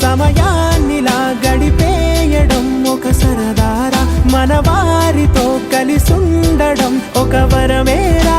సమయాన్నిలా గడిపేయడం ఒక సరదారా మన వారితో కలిసుండడం ఒక వరమేరా.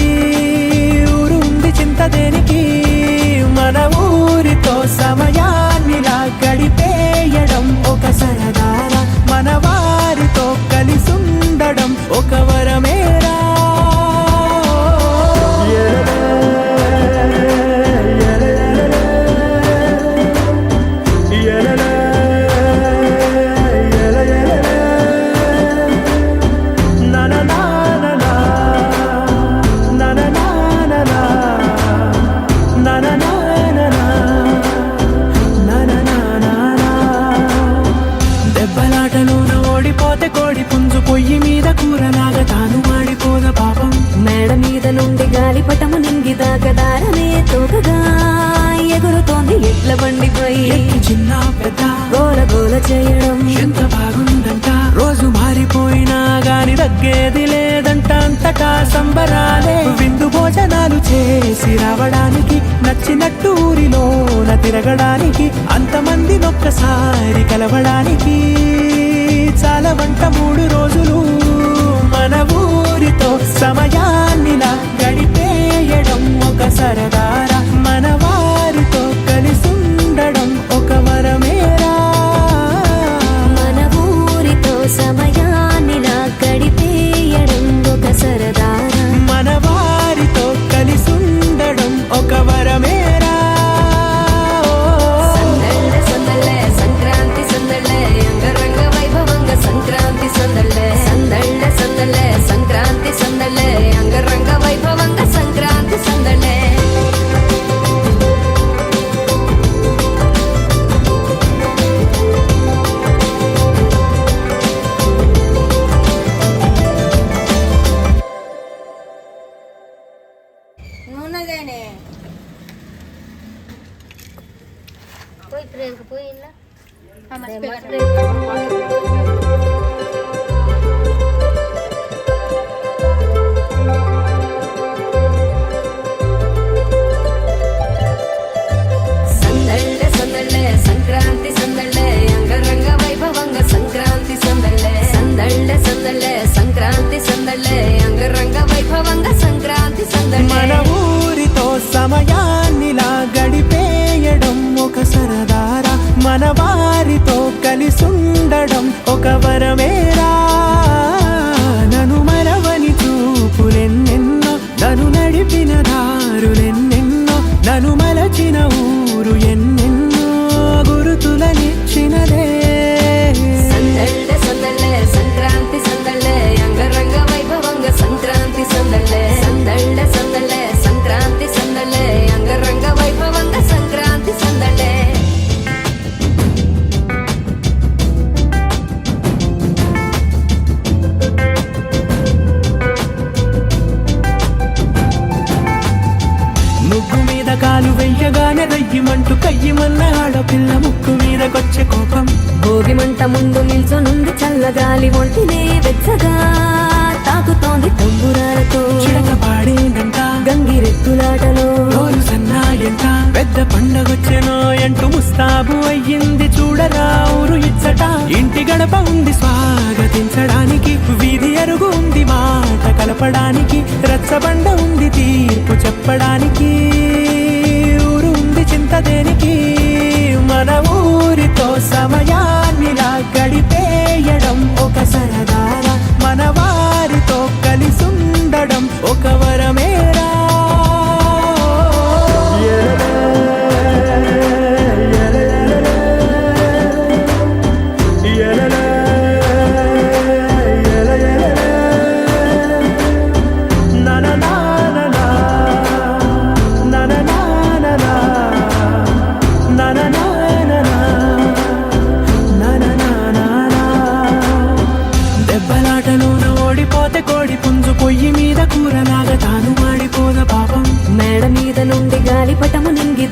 మీద నుండి గాలిపటము నింగి దాకదారనే తోకగా ఎగురుతోంది ఎట్ల బండిపై చిన్న పెద్ద గోల గోల చేయడం. ఎంత బాగుందంట? రోజు మారిపోయినా గాని తగ్గేది లేదంట. అంతటా సంబరాలే. విందు భోజనాలు చేసి రావడానికి నచ్చినట్టు ఊరిలోన తిరగడానికి అంతమంది ఒక్కసారి కలవడానికి. చాలా వంట మూడు రోజులు da da da escuela. Jamás de más మీద కాలు వెయ్యగానే రయ్యమంటూ కయ్యమన్న ఆడపిల్ల ముక్కు మీదకొచ్చే కోపం. భోగి మంట ముందు నిల్చొనుంది చల్లగాలి ఒంటినే వెచ్చగా తాకుతోంది తంబురాలతో. చిడక పాడేందంట. గంగిరెత్తులాటలో రోజు సన్నాయంట. పెద్ద పండగొచ్చెనో అంటూ ముస్తాబు అయ్యింది చూడరా ఊరు ఇచ్చట. ఇంటి గడప ఉంది స్వాగతించడానికి వీధి అరుగు ఉంది మాట కలపడానికి రచ్చబండ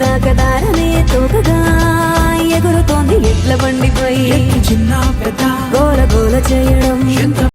దాకా తోకగా ఎగురుతోంది ఎట్ల బండిపై. చిన్న పెద్ద గోల గోల ఎంత